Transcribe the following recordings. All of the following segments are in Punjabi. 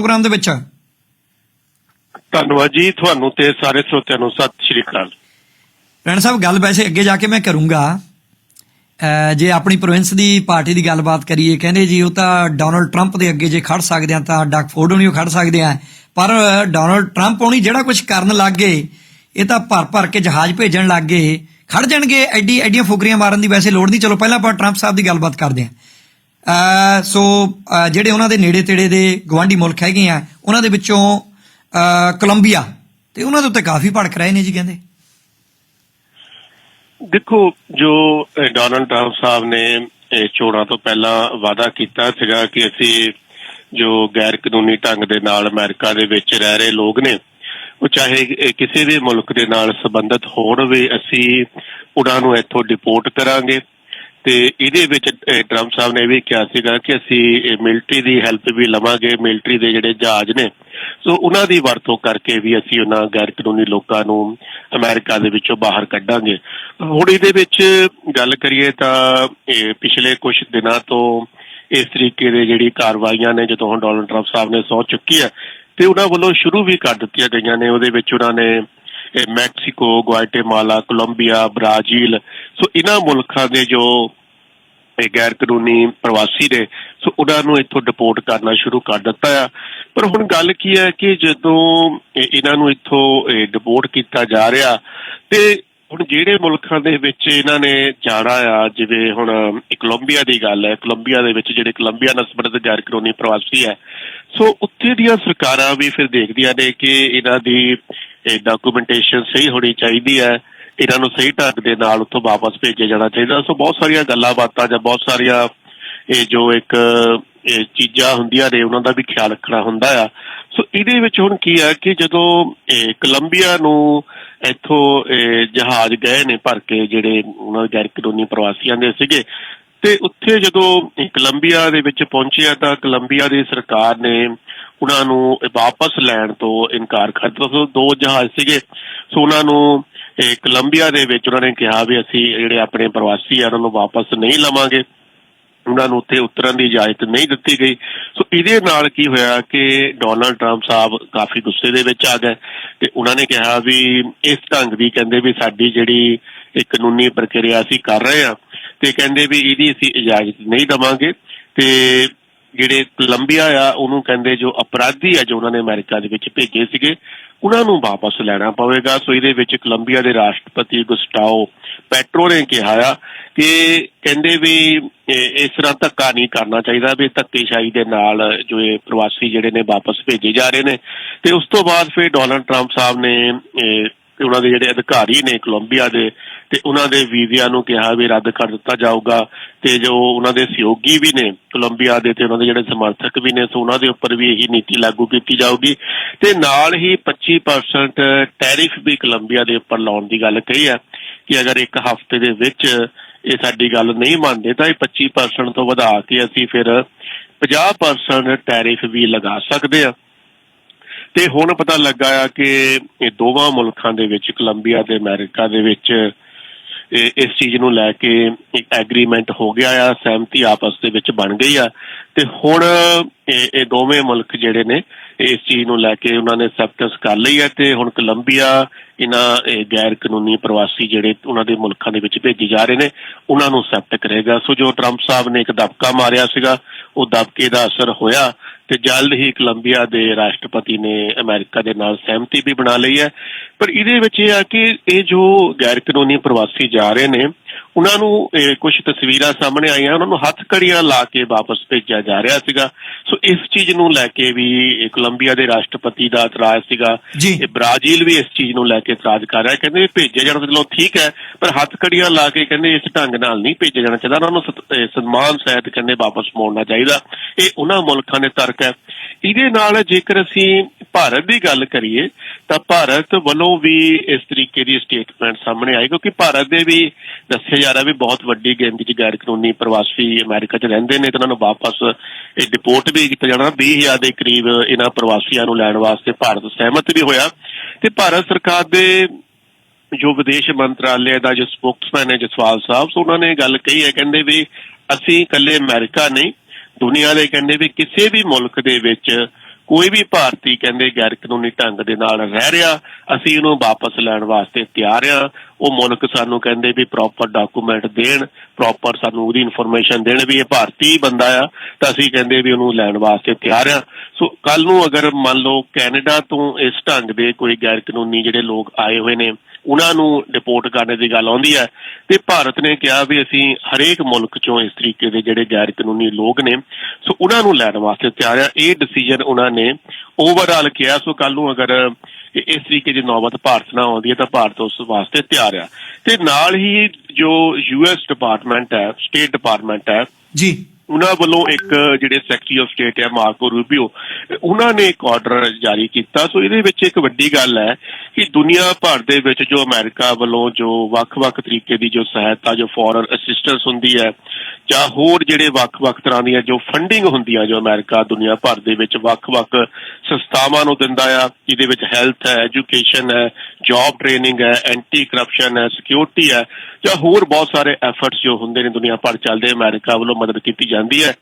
ਪ੍ਰੋਗਰਾਮ ਦੇ ਵਿੱਚ। ਧੰਨਵਾਦ ਜੀ ਤੁਹਾਨੂੰ ਤੇ ਸਾਰੇ ਸਰੋਤਿਆਂ ਨੂੰ। ਸਤਿ ਸ਼੍ਰੀ ਅਕਾਲ। ਰਣ ਸਾਹਿਬ ਗੱਲ ਵੈਸੇ ਅੱਗੇ ਜਾ ਕੇ ਮੈਂ ਕਰੂੰਗਾ। ਜੇ ਆਪਣੀ ਪ੍ਰੋਵਿੰਸ ਦੀ ਪਾਰਟੀ ਦੀ ਗੱਲਬਾਤ ਕਰੀਏ ਕਹਿੰਦੇ ਜੀ ਉਹ ਤਾਂ ਡੋਨਲਡ ਟਰੰਪ ਦੇ ਅੱਗੇ ਜੇ ਖੜ ਸਕਦੇ ਆ ਤਾਂ ਡਕ ਫੋਰਡ ਨਹੀਂ ਖੜ ਸਕਦੇ ਆ ਪਰ ਡੋਨਲਡ ਟਰੰਪ ਹੋਣੀ ਜਿਹੜਾ ਕੁਝ ਕਰਨ ਲੱਗ ਗਏ ਇਹ ਤਾਂ ਭਰ ਭਰ ਕੇ ਜਹਾਜ਼ ਭੇਜਣ ਲੱਗ ਗਏ। ਖੜ ਜਾਣਗੇ ਐਡੀ ਐਡੀਆਂ ਫੁਕਰੀਆਂ ਮਾਰਨ ਦੀ ਵੈਸੇ ਲੋੜ ਨਹੀਂ। ਚਲੋ ਪਹਿਲਾਂ ਆਪਾਂ ਟਰੰਪ ਸਾਹਿਬ ਦੀ ਗੱਲਬਾਤ ਕਰਦੇ ਅਹ ਸੋ ਜਿਹੜੇ ਉਹਨਾਂ ਦੇ ਨੇੜੇ ਤੇੜੇ ਦੇ ਗਵਾਂਢੀ ਮੁਲਕ ਹੈਗੇ ਆ ਉਹਨਾਂ ਦੇ ਵਿੱਚੋਂ ਕੋਲੰਬੀਆ ਤੇ ਉਹਨਾਂ ਦੇ ਉੱਤੇ ਕਾਫੀ ਭੜਕ ਰਹੇ ਨੇ ਜੀ ਕਹਿੰਦੇ। ਦੇਖੋ ਜੋ ਅਹ, ਟਰੰਪ ਸਾਹਿਬ ਨੇ ਚੋਣਾਂ ਤੋਂ ਪਹਿਲਾਂ ਵਾਅਦਾ ਕੀਤਾ ਸੀਗਾ ਕਿ ਅਸੀਂ ਜੋ ਗੈਰ ਕਾਨੂੰਨੀ ਢੰਗ ਦੇ ਨਾਲ ਅਮਰੀਕਾ ਦੇ ਵਿੱਚ ਰਹਿ ਰਹੇ ਲੋਕ ਨੇ ਉਹ ਚਾਹੇ ਕਿਸੇ ਵੀ ਮੁਲਕ ਦੇ ਨਾਲ ਸੰਬੰਧਿਤ ਹੋਣ ਵੀ ਅਸੀਂ ਉਹਨਾਂ ਨੂੰ ਇੱਥੋਂ ਡਿਪੋਰਟ ਕਰਾਂਗੇ। ਤੇ ਇਹਦੇ ਵਿੱਚ ਟਰੰਪ ਸਾਹਿਬ ਨੇ ਇਹ ਵੀ ਕਿਹਾ ਸੀਗਾ ਕਿ ਅਸੀਂ ਮਿਲਟਰੀ ਦੀ ਹੈਲਪ ਵੀ ਲਵਾਂਗੇ ਮਿਲਟਰੀ ਦੇ ਜਿਹੜੇ ਜਹਾਜ਼ ਨੇ। ਸੋ ਉਹਨਾਂ ਦੀ ਵਰਤੋਂ ਕਰਕੇ ਵੀ ਅਸੀਂ ਉਹਨਾਂ ਗੈਰ ਕਾਨੂੰਨੀ ਲੋਕਾਂ ਨੂੰ ਅਮਰੀਕਾ ਦੇ ਵਿੱਚੋਂ ਬਾਹਰ ਕੱਢਾਂਗੇ। ਹੁਣ ਇਹਦੇ ਵਿੱਚ ਗੱਲ ਕਰੀਏ ਤਾਂ ਪਿਛਲੇ ਕੁਝ ਦਿਨਾਂ ਤੋਂ ਇਸ ਤਰੀਕੇ ਦੇ ਜਿਹੜੀ ਕਾਰਵਾਈਆਂ ਨੇ, ਜਦੋਂ ਹੁਣ ਡੋਨਲਡ ਟਰੰਪ ਸਾਹਿਬ ਨੇ ਸਹੁੰ ਚੁੱਕੀ ਹੈ, ਤੇ ਉਹਨਾਂ ਵੱਲੋਂ ਸ਼ੁਰੂ ਵੀ ਕਰ ਦਿੱਤੀਆਂ ਗਈਆਂ ਨੇ। ਉਹਦੇ ਵਿੱਚ ਉਹਨਾਂ ਨੇ Mexico Guatemala Colombia, Brazil, so ਇਹਨਾਂ ਮੁਲਕਾਂ ਦੇ ਜੋ ਇਹ ਗੈਰ ਕਾਨੂੰਨੀ ਪ੍ਰਵਾਸੀ ਨੇ, ਸੋ ਉਹਨਾਂ ਨੂੰ ਇੱਥੋਂ ਡਿਪੋਰਟ ਕਰਨਾ ਸ਼ੁਰੂ ਕਰ ਦਿੱਤਾ ਆ। ਪਰ ਹੁਣ ਗੱਲ ਕੀ ਹੈ ਕਿ ਜਦੋਂ ਇਹਨਾਂ ਨੂੰ ਇੱਥੋਂ ਡਿਪੋਰਟ ਕੀਤਾ ਜਾ ਰਿਹਾ, ਤੇ ਹੁਣ ਜਿਹੜੇ ਮੁਲਕਾਂ ਦੇ ਵਿੱਚ ਇਹਨਾਂ ਨੇ ਜਾਣਾ ਆ, ਜਿਵੇਂ ਹੁਣ ਕੋਲੰਬੀਆ ਦੀ ਗੱਲ ਹੈ, ਕੋਲੰਬੀਆ ਦੇ ਵਿੱਚ ਜਿਹੜੇ ਕੋਲੰਬੀਆ ਨਾਲ ਸੰਬੰਧਿਤ ਗੈਰ ਕਾਨੂੰਨੀ ਪ੍ਰਵਾਸੀ ਹੈ। ਸੋ ਉੱਥੇ ਦੀਆਂ ਸਰਕਾਰਾਂ ਵੀ ਫਿਰ ਦੇਖਦੀਆਂ ਨੇ ਕਿ ਇਹਨਾਂ ਦੀ ਡਾਕੂਮੈਂਟੇਸ਼ਨ ਸਹੀ ਹੋਣੀ ਚਾਹੀਦੀ ਹੈ, ਇਹਨਾਂ ਨੂੰ ਸਹੀ ਢੰਗ ਦੇ ਨਾਲ ਉੱਥੋਂ ਵਾਪਸ ਭੇਜਿਆ ਜਾਣਾ ਚਾਹੀਦਾ। ਸੋ ਬਹੁਤ ਸਾਰੀਆਂ ਗੱਲਾਂ ਬਾਤਾਂ ਜਾਂ ਬਹੁਤ ਸਾਰੀਆਂ ਇਹ ਜੋ ਇੱਕ, ਇਹ ਚੀਜ਼ਾਂ ਹੁੰਦੀਆਂ ਨੇ, ਉਹਨਾਂ ਦਾ ਵੀ ਖਿਆਲ ਰੱਖਣਾ ਹੁੰਦਾ ਆ। ਸੋ ਇਹਦੇ ਵਿੱਚ ਹੁਣ ਕੀ ਆ ਕਿ ਜਦੋਂ ਇਹ ਕੋਲੰਬੀਆ ਨੂੰ ਇੱਥੋਂ ਇਹ ਜਹਾਜ਼ ਗਏ ਨੇ ਭਰ ਕੇ ਜਿਹੜੇ ਉਹਨਾਂ ਦੇ ਗੈਰ ਕਾਨੂੰਨੀ ਪ੍ਰਵਾਸੀਆਂ ਦੇ ਸੀਗੇ। ਤੇ ਉੱਥੇ ਜਦੋਂ ਕੋਲੰਬੀਆ ਦੇ ਵਿੱਚ ਪਹੁੰਚਿਆ ਤਾਂ ਕੋਲੰਬੀਆ ਦੀ ਸਰਕਾਰ ਨੇ ਉਹਨਾਂ ਨੂੰ ਵਾਪਸ ਲੈਣ ਤੋਂ ਇਨਕਾਰ ਕਰ ਦਿੱਤਾ। ਸੋ ਦੋ ਜਹਾਜ਼ ਸੀਗੇ। ਸੋ ਉਹਨਾਂ ਨੂੰ ਇਹ ਕੋਲੰਬੀਆ ਦੇ ਵਿੱਚ ਉਹਨਾਂ ਨੇ ਕਿਹਾ ਵੀ ਅਸੀਂ ਜਿਹੜੇ ਆਪਣੇ ਪ੍ਰਵਾਸੀ ਆ, ਉਹਨਾਂ ਨੂੰ ਵਾਪਸ ਨਹੀਂ ਲਵਾਂਗੇ। ਉਹਨਾਂ ਨੂੰ ਉੱਥੇ ਉਤਰਨ ਦੀ ਇਜਾਜ਼ਤ ਨਹੀਂ ਦਿੱਤੀ ਗਈ। ਸੋ ਇਹਦੇ ਨਾਲ ਕੀ ਹੋਇਆ ਕਿ ਡੋਨਲਡ ਟਰੰਪ ਸਾਹਿਬ ਕਾਫੀ ਗੁੱਸੇ ਦੇ ਵਿੱਚ ਆ ਗਏ ਤੇ ਉਹਨਾਂ ਨੇ ਕਿਹਾ ਵੀ ਇਸ ਢੰਗ ਦੀ ਕਹਿੰਦੇ ਵੀ ਸਾਡੀ ਜਿਹੜੀ ਇਹ ਕਾਨੂੰਨੀ ਪ੍ਰਕਿਰਿਆ ਅਸੀਂ ਕਰ ਰਹੇ ਆ ਤੇ ਕਹਿੰਦੇ ਵੀ ਇਹਦੀ ਅਸੀਂ ਇਜਾਜ਼ਤ ਨਹੀਂ ਦਵਾਂਗੇ ਤੇ ਜਿਹੜੇ ਕੋਲੰਬੀਆ ਆ, ਉਹਨੂੰ ਕਹਿੰਦੇ ਜੋ ਅਪਰਾਧੀ ਆ ਜੋ ਉਹਨਾਂ ਨੇ ਅਮਰੀਕਾ ਦੇ ਵਿੱਚ ਭੇਜੇ ਸੀਗੇ ਉਹਨਾਂ ਨੂੰ ਵਾਪਸ ਲੈਣਾ ਪਵੇਗਾ। ਸੋ ਇਹਦੇ ਵਿੱਚ ਕੋਲੰਬੀਆ ਦੇ ਰਾਸ਼ਟਰਪਤੀ ਗੁਸਟਾਓ ਪੈਟਰੋ ਨੇ ਕਿਹਾ ਆ ਕਿ ਕਹਿੰਦੇ ਵੀ ਇਸ ਤਰ੍ਹਾਂ ਧੱਕਾ ਨਹੀਂ ਕਰਨਾ ਚਾਹੀਦਾ ਵੀ ਧੱਕੇਸ਼ਾਹੀ ਦੇ ਨਾਲ ਜੋ ਇਹ ਪ੍ਰਵਾਸੀ ਜਿਹੜੇ ਨੇ ਵਾਪਸ ਭੇਜੇ ਜਾ ਰਹੇ ਨੇ। ਤੇ ਉਸ ਤੋਂ ਬਾਅਦ ਫਿਰ ਡੋਨਲਡ ਟਰੰਪ ਸਾਹਿਬ ਨੇ ਉਹਨਾਂ ਦੇ ਜਿਹੜੇ ਅਧਿਕਾਰੀ ਨੇ ਕੋਲੰਬੀਆ ਦੇ ਤੇ ਉਹਨਾਂ ਦੇ ਵੀਜ਼ਿਆਂ ਨੂੰ ਕਿਹਾ ਵੀ ਰੱਦ ਕਰ ਦਿੱਤਾ ਜਾਊਗਾ ਤੇ ਜੋ ਉਹਨਾਂ ਦੇ ਸਹਿਯੋਗੀ ਵੀ ਨੇ, ਕੋਲੰਬੀਆ ਦੇ ਤੇ ਉਹਨਾਂ ਦੇ ਜਿਹੜੇ ਸਮਰਥਕ ਵੀ ਨੇ, ਸੋ ਉਹਨਾਂ ਦੇ ਉੱਪਰ ਵੀ ਇਹੀ ਨੀਤੀ ਲਾਗੂ ਕੀਤੀ ਜਾਊਗੀ। ਤੇ ਨਾਲ ਹੀ 25% ਟੈਰਿਫ ਵੀ ਕੋਲੰਬੀਆ ਦੇ ਉੱਪਰ ਲਾਉਣ ਦੀ ਗੱਲ ਕਹੀ ਹੈ ਕਿ ਅਗਰ ਇੱਕ ਹਫ਼ਤੇ ਦੇ ਵਿੱਚ ਇਹ ਸਾਡੀ ਗੱਲ ਨਹੀਂ ਮੰਨਦੇ, ਤਾਂ ਇਹ 25% ਤੋਂ ਵਧਾ ਕੇ ਅਸੀਂ ਫਿਰ 50% ਟੈਰਿਫ ਵੀ ਲਗਾ ਸਕਦੇ ਆ ਤੇ ਹੁਣ ਪਤਾ ਲੱਗਾ ਆ ਕਿ ਇਹ ਦੋਵਾਂ ਮੁਲਕਾਂ ਦੇ ਵਿੱਚ, ਕੋਲੰਬੀਆ ਤੇ ਅਮਰੀਕਾ ਦੇ ਵਿੱਚ ਇਸ ਚੀਜ਼ ਨੂੰ ਲੈ ਕੇ ਇੱਕ ਐਗਰੀਮੈਂਟ ਹੋ ਗਿਆ ਆ, ਸਹਿਮਤੀ ਆਪਸ ਦੇ ਵਿੱਚ ਬਣ ਗਈ ਆ। ਤੇ ਹੁਣ ਇਹ ਦੋਵੇਂ ਮੁਲਕ ਜਿਹੜੇ ਨੇ ਇਸ ਚੀਜ਼ ਨੂੰ ਲੈ ਕੇ ਉਹਨਾਂ ਨੇ ਐਕਸੈਪਟੈਂਸ ਕਰ ਲਈ ਹੈ ਤੇ ਹੁਣ ਕੋਲੰਬੀਆ, ਇਹਨਾਂ ਗੈਰ ਕਾਨੂੰਨੀ ਪ੍ਰਵਾਸੀ ਜਿਹੜੇ ਉਹਨਾਂ ਦੇ ਮੁਲਕਾਂ ਦੇ ਵਿੱਚ ਭੇਜੇ ਜਾ ਰਹੇ ਨੇ, ਉਹਨਾਂ ਨੂੰ ਐਕਸੈਪਟ ਕਰੇਗਾ। ਸੋ ਜੋ ਟਰੰਪ ਸਾਹਿਬ ਨੇ ਇੱਕ ਦਬਕਾ ਮਾਰਿਆ ਸੀਗਾ, ਉਹ ਦਬਕੇ ਦਾ ਅਸਰ ਹੋਇਆ। ਤੇ ਜਲਦ ਹੀ ਕੋਲੰਬੀਆ ਦੇ ਰਾਸ਼ਟਰਪਤੀ ਨੇ ਅਮਰੀਕਾ ਦੇ ਨਾਲ ਸਹਿਮਤੀ ਵੀ ਬਣਾ ਲਈ ਹੈ। ਪਰ ਇਹਦੇ ਵਿੱਚ ਇਹ ਆ ਕਿ ਇਹ ਜੋ ਗੈਰ ਕਾਨੂੰਨੀ ਪ੍ਰਵਾਸੀ ਜਾ ਰਹੇ ਨੇ ਉਹਨਾਂ ਨੂੰ ਕੁਝ ਤਸਵੀਰਾਂ ਸਾਹਮਣੇ ਆਈਆਂ ਉਹਨਾਂ ਨੂੰ ਹੱਥ ਕੜੀਆਂ ਲਾ ਕੇ ਵਾਪਸ ਭੇਜਿਆ ਜਾ ਰਿਹਾ ਸੀਗਾ। ਸੋ ਇਸ ਚੀਜ਼ ਨੂੰ ਲੈ ਕੇ ਵੀ ਕੋਲੰਬੀਆ ਦੇ ਰਾਸ਼ਟਰਪਤੀ ਦਾ ਇਤਰਾਜ਼ ਸੀਗਾ। ਇਹ ਬ੍ਰਾਜ਼ੀਲ ਵੀ ਇਸ ਚੀਜ਼ ਨੂੰ ਲੈ ਕੇ ਇਤਰਾਜ਼ ਕਰ ਰਿਹਾ। ਕਹਿੰਦੇ ਭੇਜਿਆ ਜਾਣਾ ਚਲੋ ਠੀਕ ਹੈ ਪਰ ਹੱਥ ਕੜੀਆਂ ਲਾ ਕੇ ਕਹਿੰਦੇ ਇਸ ਢੰਗ ਨਾਲ ਨਹੀਂ ਭੇਜਿਆ ਜਾਣਾ ਚਾਹੀਦਾ। ਉਹਨਾਂ ਨੂੰ ਸਨਮਾਨ ਸਹਿਤ ਕਹਿੰਦੇ ਵਾਪਸ ਮੋੜਨਾ ਚਾਹੀਦਾ। ਇਹ ਉਹਨਾਂ ਮੁਲਕਾਂ ਦੇ ਤਰਕ ਹੈ। ਇਹਦੇ ਨਾਲ ਜੇਕਰ ਅਸੀਂ ਭਾਰਤ ਦੀ ਗੱਲ ਕਰੀਏ ਤਾਂ ਭਾਰਤ ਵੱਲੋਂ ਵੀ ਇਸ ਤਰੀਕੇ ਦੀ ਸਟੇਟਮੈਂਟ ਸਾਹਮਣੇ ਆਈ ਕਿਉਂਕਿ ਭਾਰਤ ਦੇ ਵੀ ਦੱਸਿਆ ਜਾ ਰਿਹਾ ਵੀ ਬਹੁਤ ਵੱਡੀ ਗਿਣਤੀ 'ਚ ਗੈਰ ਕਾਨੂੰਨੀ ਪ੍ਰਵਾਸੀ ਅਮਰੀਕਾ 'ਚ ਰਹਿੰਦੇ ਨੇ ਤੇ ਉਹਨਾਂ ਨੂੰ ਵਾਪਸ ਇਹ ਡਿਪੋਰਟ ਵੀ ਕੀਤਾ ਜਾਣਾ। 20000 ਦੇ ਕਰੀਬ ਇਹਨਾਂ ਪ੍ਰਵਾਸੀਆਂ ਨੂੰ ਲੈਣ ਵਾਸਤੇ ਭਾਰਤ ਸਹਿਮਤ ਵੀ ਹੋਇਆ ਤੇ ਭਾਰਤ ਸਰਕਾਰ ਦੇ ਜੋ ਵਿਦੇਸ਼ ਮੰਤਰਾਲੇ ਦਾ ਜੋ ਸਪੋਕਸਮੈਨ ਹੈ ਜਸਵਾਲ ਸਾਹਿਬ, ਸੋ ਉਹਨਾਂ ਨੇ ਗੱਲ ਕਹੀ ਹੈ, ਕਹਿੰਦੇ ਵੀ ਅਸੀਂ ਇਕੱਲੇ ਅਮਰੀਕਾ ਨਹੀਂ, ਦੁਨੀਆ ਦੇ ਕਹਿੰਦੇ ਵੀ ਕਿਸੇ ਵੀ ਮੁਲਕ ਦੇ ਵਿੱਚ ਕੋਈ ਵੀ ਭਾਰਤੀ ਕਹਿੰਦੇ ਗੈਰ ਕਾਨੂੰਨੀ ਢੰਗ ਦੇ ਨਾਲ ਰਹਿ ਰਿਹਾ, ਅਸੀਂ ਇਹਨੂੰ ਵਾਪਸ ਲੈਣ ਵਾਸਤੇ ਤਿਆਰ ਆ ਉਹ ਮੁਲਕ ਸਾਨੂੰ ਕਹਿੰਦੇ ਵੀ ਪ੍ਰੋਪਰ ਡਾਕੂਮੈਂਟ ਦੇਣ ਪ੍ਰੋਪਰ ਸਾਨੂੰ ਉਹਦੀ ਇਨਫੋਰਮੇਸ਼ਨ ਦੇਣ ਵੀ ਇਹ ਭਾਰਤੀ ਬੰਦਾ ਆ, ਤਾਂ ਅਸੀਂ ਕਹਿੰਦੇ ਵੀ ਉਹਨੂੰ ਲੈਣ ਵਾਸਤੇ ਤਿਆਰ ਆ ਸੋ ਕੱਲ ਨੂੰ ਅਗਰ ਮੰਨ ਲਓ ਕੈਨੇਡਾ ਤੋਂ ਇਸ ਢੰਗ ਦੇ ਕੋਈ ਗੈਰ ਕਾਨੂੰਨੀ ਜਿਹੜੇ ਲੋਕ ਆਏ ਹੋਏ ਨੇ ਉਹਨਾਂ ਨੂੰ ਡਿਪੋਰਟ ਕਰਨ ਦੀ ਗੱਲ ਆਉਂਦੀ ਹੈ। ਤੇ ਭਾਰਤ ਨੇ ਕਿਹਾ ਵੀ ਅਸੀਂ ਹਰੇਕ ਮੁਲਕ ਚੋਂ ਇਸ ਤਰੀਕੇ ਦੇ ਜਿਹੜੇ ਗੈਰ ਕਾਨੂੰਨੀ ਲੋਕ ਨੇ, ਸੋ ਉਹਨਾਂ ਨੂੰ ਲੈਣ ਵਾਸਤੇ ਤਿਆਰ ਆ। ਇਹ ਡਿਸੀਜਨ ਉਹਨਾਂ ਨੇ ਓਵਰਆਲ ਕਿਹਾ, ਸੋ ਕੱਲ ਨੂੰ ਅਗਰ ਇਸ ਤਰੀਕੇ ਦੀ ਨੌਬਤ ਭਾਰਤ ਨਾਲ ਆਉਂਦੀ ਹੈ ਤਾਂ ਭਾਰਤ ਉਸ ਵਾਸਤੇ ਤਿਆਰ ਆ। ਤੇ ਨਾਲ ਹੀ ਜੋ ਯੂਐਸ ਡਿਪਾਰਟਮੈਂਟ ਹੈ ਸਟੇਟ ਡਿਪਾਰਟਮੈਂਟ ਹੈ, ਜੀ। ਉਹਨਾਂ ਵੱਲੋਂ ਇੱਕ ਜਿਹੜੇ ਸੈਕਟਰੀ ਆਫ ਸਟੇਟ ਹੈ, ਮਾਰਕੋ ਰੂਬੀਓ, ਉਹਨਾਂ ਨੇ ਇੱਕ ਆਰਡਰ ਜਾਰੀ ਕੀਤਾ। ਸੋ ਇਹਦੇ ਵਿੱਚ ਇੱਕ ਵੱਡੀ ਗੱਲ ਹੈ ਕਿ ਦੁਨੀਆ ਭਰ ਦੇ ਵਿੱਚ ਜੋ ਅਮਰੀਕਾ ਵੱਲੋਂ ਜੋ ਵੱਖ-ਵੱਖ ਤਰੀਕੇ ਦੀ ਜੋ ਸਹਾਇਤਾ, ਜੋ ਫੋਰਨ ਅਸਿਸਟੈਂਸ ਹੁੰਦੀ ਹੈ ਜਾਂ ਹੋਰ ਜਿਹੜੇ ਵੱਖ-ਵੱਖ ਤਰ੍ਹਾਂ ਦੀਆਂ ਜੋ ਫੰਡਿੰਗ ਹੁੰਦੀਆਂ ਜੋ ਅਮਰੀਕਾ ਦੁਨੀਆ ਭਰ ਦੇ ਵਿੱਚ ਵੱਖ-ਵੱਖ ਸੰਸਥਾਵਾਂ ਨੂੰ ਦਿੰਦਾ ਆ, ਜਿਹਦੇ ਵਿੱਚ ਹੈਲਥ ਹੈ ਐਜੂਕੇਸ਼ਨ ਹੈ ਜੌਬ ਟ੍ਰੇਨਿੰਗ ਹੈ ਐਂਟੀ ਕਰਪਸ਼ਨ ਹੈ ਸਿਕਿਉਰਿਟੀ ਹੈ, ਜਾਂ ਹੋਰ ਬਹੁਤ ਸਾਰੇ ਐਫਰਟਸ ਜੋ ਹੁੰਦੇ ਨੇ ਦੁਨੀਆ ਭਰ ਚੱਲਦੇ ਅਮਰੀਕਾ ਵੱਲੋਂ ਮਦਦ ਕੀਤੀ ਜਾਂਦੀ ਹੈ।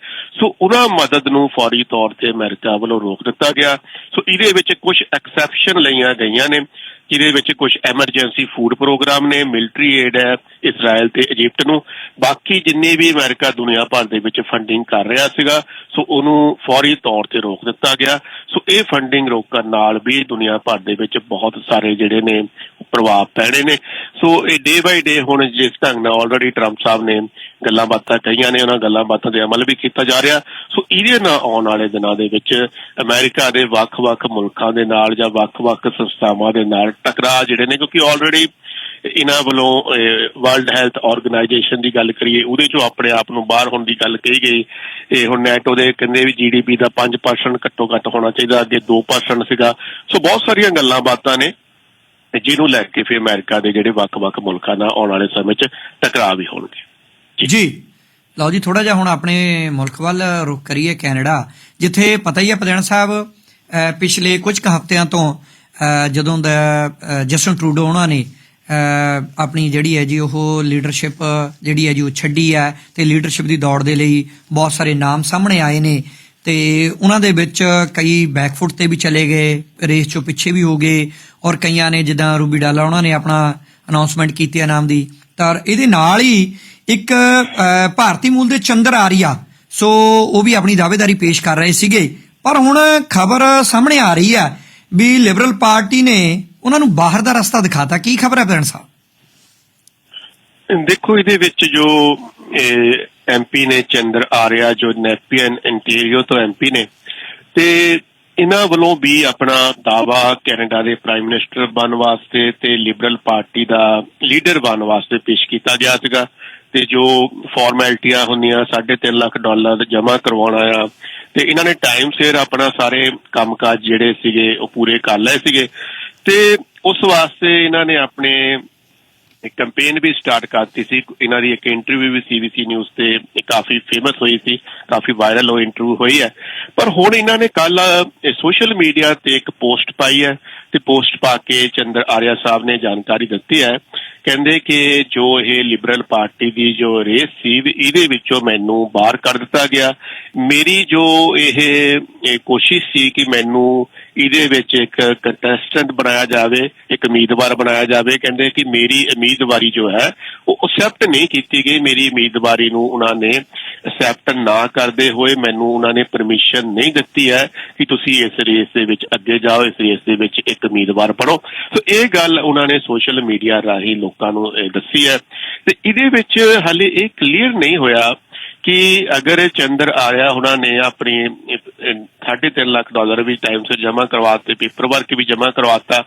ਸੋ ਉਹਨਾਂ ਮਦਦ ਨੂੰ ਫੌਰੀ ਤੌਰ ਤੇ ਅਮਰੀਕਾ ਵੱਲੋਂ ਰੋਕ ਦਿੱਤਾ ਗਿਆ। ਸੋ ਇਹਦੇ ਵਿੱਚ ਕੁਝ ਐਕਸੈਪਸ਼ਨ ਲਈਆਂ ਗਈਆਂ ਨੇ। ਜਿਹਦੇ ਵਿੱਚ ਕੁਝ ਐਮਰਜੈਂਸੀ ਫੂਡ ਪ੍ਰੋਗਰਾਮ ਨੇ ਮਿਲਟਰੀ ਏਡ ਹੈ ਇਜ਼ਰਾਈਲ ਤੇ ਇਜਿਪਟ ਨੂੰ। ਬਾਕੀ ਜਿੰਨੇ ਵੀ ਅਮਰੀਕਾ ਦੁਨੀਆ ਭਰ ਦੇ ਵਿੱਚ ਫੰਡਿੰਗ ਕਰ ਰਿਹਾ ਸੀਗਾ, ਸੋ ਉਹਨੂੰ ਫੌਰੀ ਤੌਰ ਤੇ ਰੋਕ ਦਿੱਤਾ ਗਿਆ। ਸੋ ਇਹ ਫੰਡਿੰਗ ਰੋਕਣ ਨਾਲ ਵੀ ਦੁਨੀਆ ਭਰ ਦੇ ਵਿੱਚ ਬਹੁਤ ਸਾਰੇ ਜਿਹੜੇ ਨੇ ਪ੍ਰਭਾਵ ਪੈਣੇ ਨੇ। ਸੋ ਇਹ ਡੇ ਬਾਈ ਡੇ ਹੁਣ ਜਿਸ ਢੰਗ ਨਾਲ ਆਲਰੇਡੀ ਟਰੰਪ ਸਾਹਿਬ ਨੇ ਗੱਲਾਂ ਬਾਤਾਂ ਕਹੀਆਂ ਨੇ, ਉਹਨਾਂ ਗੱਲਾਂ ਬਾਤਾਂ ਦੇ ਅਮਲ ਵੀ ਕੀਤਾ ਜਾ ਰਿਹਾ। ਸੋ ਇਹਦੇ ਨਾਲ ਆਉਣ ਵਾਲੇ ਦਿਨਾਂ ਦੇ ਵਿੱਚ ਅਮਰੀਕਾ ਦੇ ਵੱਖ-ਵੱਖ ਮੁਲਕਾਂ ਦੇ ਨਾਲ ਜਾਂ ਵੱਖ-ਵੱਖ ਸੰਸਥਾਵਾਂ ਦੇ ਨਾਲ ਟਕਰਾਅ ਜਿਹੜੇ ਨੇ, ਕਿਉਂਕਿ ਆਲਰੇਡੀ ਇਹਨਾਂ ਵੱਲੋਂ ਵਰਲਡ ਹੈਲਥ ਆਰਗੇਨਾਈਜੇਸ਼ਨ ਦੀ ਗੱਲ ਕਰੀਏ, ਉਹਦੇ ਚੋਂ ਆਪਣੇ ਆਪ ਨੂੰ ਬਾਹਰ ਹੋਣ ਦੀ ਗੱਲ ਕਹੀ ਗਈ। ਇਹ ਹੁਣ ਨੈਟੋ ਦੇ ਕਹਿੰਦੇ ਵੀ ਜੀਡੀਪੀ ਦਾ 5% ਘੱਟੋ ਘੱਟ ਹੋਣਾ ਚਾਹੀਦਾ, ਅੱਗੇ 2% ਸੀਗਾ। ਸੋ ਬਹੁਤ ਸਾਰੀਆਂ ਗੱਲਾਂ ਬਾਤਾਂ ਨੇ, ਜਿਹਨੂੰ ਲੈ ਕੇ ਫਿਰ ਅਮਰੀਕਾ ਦੇ ਜਿਹੜੇ ਵੱਖ-ਵੱਖ ਮੁਲਕਾਂ ਨਾਲ ਆਉਣ ਵਾਲੇ ਸਮੇਂ 'ਚ ਟਕਰਾਅ ਵੀ ਹੋਣਗੇ। ਜੀ। ਲਓ ਜੀ ਥੋੜਾ ਜਿਹਾ ਹੁਣ ਆਪਣੇ ਮੁਲਕ ਵੱਲ ਰੁਖ ਕਰੀਏ ਕੈਨੇਡਾ, ਜਿੱਥੇ ਪਤਾ ਹੀ ਹੈ ਪ੍ਰਧਾਨ ਸਾਹਿਬ ਪਿਛਲੇ ਕੁਝ ਕੁ ਹਫ਼ਤਿਆਂ ਤੋਂ ਜਦੋਂ ਦਾ ਅਹ, ਜਸਟਨ ਟਰੂਡੋ ਉਹਨਾਂ ਨੇ ਆਪਣੀ ਜਿਹੜੀ ਹੈ ਜੀ ਉਹ ਲੀਡਰਸ਼ਿਪ ਜਿਹੜੀ ਹੈ ਜੀ ਉਹ ਛੱਡੀ ਹੈ ਤੇ ਲੀਡਰਸ਼ਿਪ ਦੀ ਦੌੜ ਦੇ ਲਈ ਬਹੁਤ ਸਾਰੇ ਨਾਮ ਸਾਹਮਣੇ ਆਏ ਨੇ ਤੇ ਉਹਨਾਂ ਦੇ ਵਿੱਚ ਕਈ ਬੈਕਫੁੱਟ ਤੇ ਵੀ ਚਲੇ ਗਏ ਰੇਸ ਚੋਂ ਪਿੱਛੇ ਵੀ ਹੋ ਗਏ ਔਰ ਕਈਆਂ ਨੇ ਜਿੱਦਾਂ ਰੂਬੀ ਡਾਲਾ ਉਹਨਾਂ ਨੇ ਆਪਣਾ ਅਨਾਉਂਸਮੈਂਟ ਕੀਤੀ ਹੈ ਨਾਮ ਦੀ। ਤਾਂ ਇਹਦੇ ਨਾਲ ਹੀ ਇੱਕ ਭਾਰਤੀ ਮੂਲ ਦੇ ਚੰਦਰ ਆਰੀਆ ਸੋ ਉਹ ਵੀ ਆਪਣੀ ਦਾਅਵੇਦਾਰੀ ਪੇਸ਼ ਕਰ ਰਹੇ ਸੀਗੇ। ਪਰ ਹੁਣ ਖਬਰ ਸਾਹਮਣੇ ਆ ਰਹੀ ਹੈ ਵੀ ਲਿਬਰਲ ਪਾਰਟੀ ਨੇ ਉਹਨਾਂ ਨੂੰ ਬਾਹਰ ਦਾ ਰਸਤਾ ਦਿਖਾਤਾ। ਕੀ ਖਬਰ ਹੈ ਪ੍ਰਧਾਨ ਸਾਹਿਬ? ਦੇਖੋ, ਇਹਦੇ ਵਿੱਚ ਜੋ ਐਮਪੀ ਨੇ ਚੰਦਰ ਆਰਿਆ, ਜੋ ਨੈਪੀਅਨ ਇੰਟੀਰੀਅਰ ਤੋਂ ਐਮਪੀ ਨੇ, ਤੇ ਇਹਨਾਂ ਵੱਲੋਂ ਵੀ ਆਪਣਾ ਦਾਵਾ ਕੈਨੇਡਾ ਦੇ ਪ੍ਰਾਈਮ ਮਿਨਿਸਟਰ ਬਣਨ ਵਾਸਤੇ ਤੇ ਲਿਬਰਲ ਪਾਰਟੀ ਦਾ ਲੀਡਰ ਬਣਨ ਵਾਸਤੇ ਪੇਸ਼ ਕੀਤਾ ਗਿਆ ਸੀਗਾ। ਤੇ ਜੋ ਫਾਰਮੈਲਿਟੀਆਂ ਹੁੰਦੀਆਂ 3.5 ਲੱਖ ਡਾਲਰ ਜਮ੍ਹਾਂ ਕਰਵਾਉਣਾ ਆ, ਤੇ ਇਹਨਾਂ ਨੇ ਟਾਈਮ ਸਿਰ ਆਪਣਾ ਸਾਰੇ ਕੰਮਕਾਜ ਜਿਹੜੇ ਸੀਗੇ, ਉਹ ਪੂਰੇ ਕਰ ਲਏ ਸੀਗੇ। ਤੇ ਉਸ ਵਾਸਤੇ ਇਹਨਾਂ ਨੇ ਆਪਣੇ ਇੱਕ ਕੈਂਪੇਨ ਵੀ ਸਟਾਰਟ ਕਰਤੀ ਸੀ। ਇਹਨਾਂ ਦੀ ਇੱਕ ਇੰਟਰਵਿਊ ਵੀ ਸੀਬੀਸੀ ਨਿਊਜ਼ ਤੇ ਕਾਫੀ ਫੇਮਸ ਹੋਈ ਸੀ, ਕਾਫੀ ਵਾਇਰਲ ਉਹ ਇੰਟਰਵਿਊ ਹੋਈ ਹੈ। ਪਰ ਹੁਣ ਇਹਨਾਂ ਨੇ ਕੱਲ ਸੋਸ਼ਲ ਮੀਡੀਆ ਤੇ ਇੱਕ ਪੋਸਟ ਪਾਈ ਹੈ, ਤੇ ਪੋਸਟ ਪਾ ਕੇ ਚੰਦਰ ਆਰਿਆ ਸਾਹਿਬ ਨੇ ਜਾਣਕਾਰੀ ਦਿੱਤੀ ਹੈ। ਕਹਿੰਦੇ ਕਿ ਜੋ ਇਹ ਲਿਬਰਲ ਪਾਰਟੀ ਦੀ ਜੋ ਰੇਸ ਸੀ ਇਹਦੇ ਵਿੱਚੋਂ ਮੈਨੂੰ ਬਾਹਰ ਕਰ ਦਿੱਤਾ ਗਿਆ। ਮੇਰੀ ਜੋ ਇਹ ਕੋਸ਼ਿਸ਼ ਸੀ ਕਿ ਮੈਨੂੰ ਇਹਦੇ ਵਿੱਚ ਇੱਕ ਕੰਟੈਸਟੈਂਟ ਬਣਾਇਆ ਜਾਵੇ, ਇੱਕ ਉਮੀਦਵਾਰ ਬਣਾਇਆ ਜਾਵੇ, ਕਹਿੰਦੇ ਕਿ ਮੇਰੀ ਉਮੀਦਵਾਰੀ ਜੋ ਹੈ, ਉਹ ਅਸੈਪਟ ਨਹੀਂ ਕੀਤੀ ਗਈ, ਮੇਰੀ ਉਮੀਦਵਾਰੀ ਨੂੰ ਉਹਨਾਂ ਨੇ ਅਸੈਪਟ ਨਾ ਕਰਦੇ ਹੋਏ ਮੈਨੂੰ ਉਹਨਾਂ ਨੇ ਪਰਮਿਸ਼ਨ ਨਹੀਂ ਦਿੱਤੀ ਹੈ ਕਿ ਤੁਸੀਂ ਇਸ ਰੇਸ ਦੇ ਵਿੱਚ ਅੱਗੇ ਜਾਓ, ਇਸ ਰੇਸ ਦੇ ਵਿੱਚ ਇੱਕ ਉਮੀਦਵਾਰ ਬਣੋ। ਸੋ ਇਹ ਗੱਲ ਉਹਨਾਂ ਨੇ ਸੋਸ਼ਲ ਮੀਡੀਆ ਰਾਹੀਂ ਲੋਕਾਂ ਨੂੰ ਦੱਸੀ ਹੈ। ਤੇ ਇਹਦੇ ਵਿੱਚ ਹਾਲੇ ਇਹ ਕਲੀਅਰ ਨਹੀਂ ਹੋਇਆ ਕਿ ਅਗਰ ਚੰਦਰ ਆਰਿਆ ਉਹਨਾਂ ਨੇ ਆਪਣੀ 3.5 ਲੱਖ ਡਾਲਰ ਵੀ ਟਾਈਮ ਸਿਰ ਜਮ੍ਹਾਂ ਕਰਵਾਤੇ ਪੇਪਰ ਵਰਕ ਵੀ ਜਮ੍ਹਾਂ ਕਰਵਾਤਾ